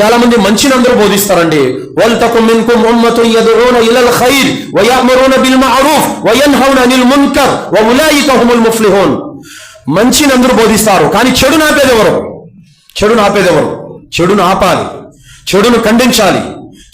చాలా మంది మంచిని అందరూ బోధిస్తారండి. వల్తకుం మిన్కుం ఉమ్మతున్ యదుఊన ఇలల్ ఖైర్ వ యఅమురూన బిల్ మఅరూఫ్ వ యన్హౌన అనిల్ మున్కర్ వ ఉలైక హుముల్ ముఫ్లిహూన్. మంచిని అందరూ బోధిస్తారు. కానీ చెడును ఆపేది ఎవరు చెడును ఆపేది చెడును ఆపాలి. చెడును ఖండించాలి.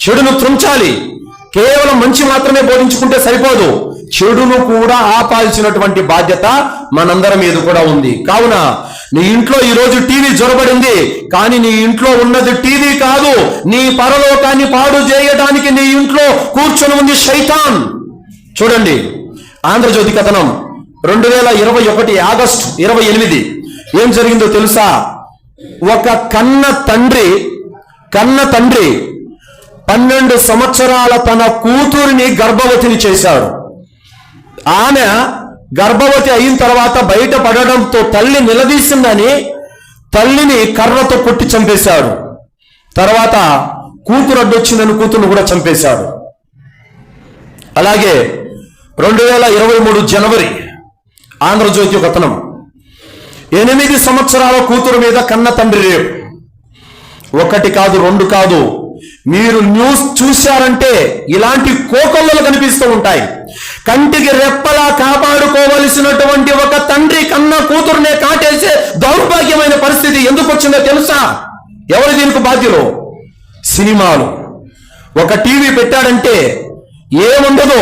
చెడును త్రుంచాలి. కేవలం మంచి మాత్రమే బోధించుకుంటే సరిపోదు. చెడును కూడా ఆపాల్సినటువంటి బాధ్యత మనందరి మీద కూడా ఉంది. కావున నీ ఇంట్లో ఈరోజు టీవీ జొరబడింది. కానీ నీ ఇంట్లో ఉన్నది టీవీ కాదు. నీ పరలోకాన్ని పాడు చేయడానికి నీ ఇంట్లో కూర్చొని ఉంది శైతాన్. చూడండి. ఆంధ్రజ్యోతి కథనం రెండు వేల ఇరవై ఒకటి ఆగస్టు ఇరవై ఎనిమిది. ఏం జరిగిందో తెలుసా? ఒక కన్న తండ్రి కన్న తండ్రి పన్నెండు సంవత్సరాల తన కూతురిని గర్భవతిని చేశాడు. ఆమె గర్భవతి అయిన తర్వాత బయట పడడంతో తల్లి నిలదీసిందని తల్లిని కర్రతో కొట్టి చంపేశాడు. తర్వాత కూతురు అడ్డొచ్చిందని కూతురును కూడా చంపేశాడు. అలాగే రెండు వేల ఇరవై మూడు జనవరి ఆంధ్రజ్యోతి కథనం ఎనిమిది సంవత్సరాల కూతురు మీద కన్న తండ్రి రేపు. ఒకటి కాదు రెండు కాదు. మీరు న్యూస్ చూశారంటే ఇలాంటి కోకొల్లలు కనిపిస్తూ ఉంటాయి. కంటికి రెప్పలా కాపాడుకోవలసినటువంటి ఒక తండ్రి కన్న కూతురునే కాటేసే దౌర్భాగ్యమైన పరిస్థితి ఎందుకు వచ్చిందో తెలుసా? ఎవరు దీనికి బాధ్యులు? సినిమాలు. ఒక టీవీ పెట్టాడంటే ఏముండదు?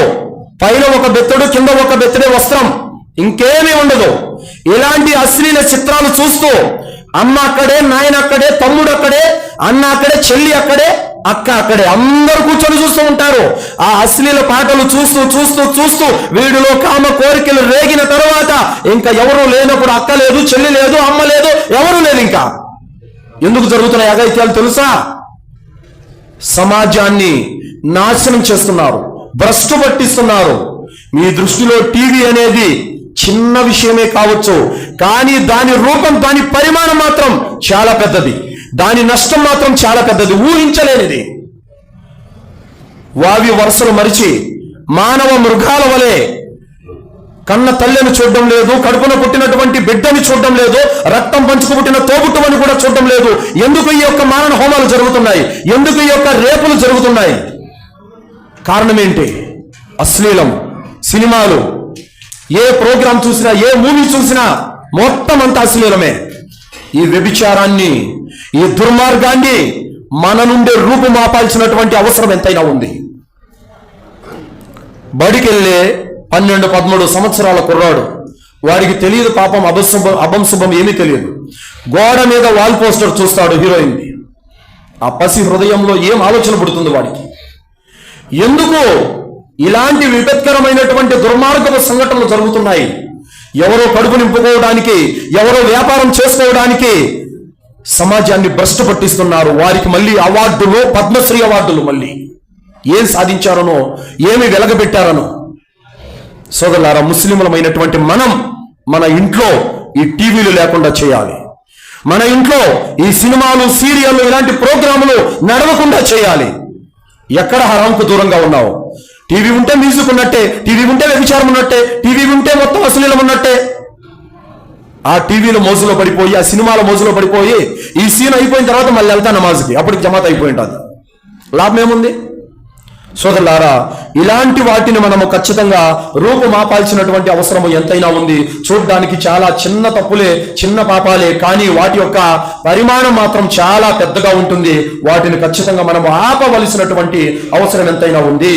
పైన ఒక బెత్తడు కింద ఒక బెత్తడే వస్త్రం. ఇంకేమీ ఉండదు. ఇలాంటి అశ్లీల చిత్రాలు చూస్తూ అమ్మ అక్కడే నాయన అక్కడే తమ్ముడు అక్కడే అన్న అక్కడే చెల్లి అక్కడే అక్క అక్కడే అందరూ కూర్చొని చూస్తూ ఉంటారు. ఆ అశ్లీల పాటలు చూస్తూ చూస్తూ చూస్తూ వీడిలో కామ కోరికలు రేగిన తర్వాత ఇంకా ఎవరు లేనప్పుడు అక్క లేదు చెల్లి లేదు అమ్మ లేదు ఎవరు లేదు ఇంకా? ఎందుకు జరుగుతున్నాయి అగైత్యాలు తెలుసా? సమాజాన్ని నాశనం చేస్తున్నారు భ్రష్టు పట్టిస్తున్నారు. మీ దృష్టిలో టీవీ అనేది చిన్న విషయమే కావచ్చు కానీ దాని రూపం దాని పరిమాణం మాత్రం చాలా పెద్దది. దాని నష్టం మాత్రం చాలా పెద్దది ఊహించలేనిది. వావి వరుసలు మరిచి మానవ మృగాల వలె కన్న తల్లిని చూడడం లేదు కడుపున పుట్టినటువంటి బిడ్డని చూడడం లేదు రక్తం పంచుకు పుట్టిన తోబుట్టువని కూడా చూడడం లేదు. ఎందుకు ఈ యొక్క మారణ హోమాలు జరుగుతున్నాయి? ఎందుకు ఈ యొక్క రేపులు జరుగుతున్నాయి? కారణం ఏంటి? అశ్లీలం. సినిమాలు. ఏ ప్రోగ్రాం చూసినా ఏ మూవీ చూసినా మొత్తం అంతా అశ్లీలమే. ఈ వ్యభిచారాన్ని ఈ దుర్మార్గాన్ని మన నుండి రూపుమాపాల్సినటువంటి అవసరం ఎంతైనా ఉంది. బడికెళ్ళే పన్నెండు పదమూడు సంవత్సరాల కుర్రాడు. వాడికి తెలియదు పాపం అభశుభం అభంశుభం ఏమీ తెలియదు. గోడ మీద వాల్ పోస్టర్ చూస్తాడు హీరోయిన్. ఆ పసి హృదయంలో ఏం ఆలోచన పుడుతుంది వాడికి? ఎందుకు ఇలాంటి విపత్కరమైనటువంటి దుర్మార్గపు సంఘటనలు జరుగుతున్నాయి? ఎవరో కడుపు నింపుకోవడానికి ఎవరో వ్యాపారం చేసుకోవడానికి సమాజాన్ని భ్రష్ట పట్టిస్తున్నారు. వారికి మళ్ళీ అవార్డులు పద్మశ్రీ అవార్డులు మళ్ళీ. ఏం సాధించారనో ఏమి వెలగబెట్టారనో. సోదరులారా ముస్లింలమైనటువంటి మనం మన ఇంట్లో ఈ టీవీలు లేకుండా చేయాలి. మన ఇంట్లో ఈ సినిమాలు సీరియల్లు ఇలాంటి ప్రోగ్రాములు నడవకుండా చేయాలి. ఎక్కడ హరాంకు దూరంగా ఉన్నావు? టీవీ ఉంటే మ్యూజిక్ ఉన్నట్టే టీవీ ఉంటే వ్యభిచారం ఉన్నట్టే టీవీ ఉంటే మొత్తం అశ్లీలం ఉన్నట్టే. ఆ టీవీలో మోజులో పడిపోయి ఆ సినిమాల మోజులో పడిపోయి ఈ సీన్ అయిపోయిన తర్వాత మళ్ళీ వెళ్తా నమాజ్కి. అప్పటికి జమాత్ అయిపోయి ఉంటుంది లాభం ఏముంది? సోదరులారా ఇలాంటి వాటిని మనము ఖచ్చితంగా రూపుమాపాల్సినటువంటి అవసరం ఎంతైనా ఉంది. చూడడానికి చాలా చిన్న తప్పులే చిన్న పాపాలే కానీ వాటి యొక్క పరిమాణం మాత్రం చాలా పెద్దగా ఉంటుంది. వాటిని ఖచ్చితంగా మనము ఆపవలసినటువంటి అవసరం ఎంతైనా ఉంది.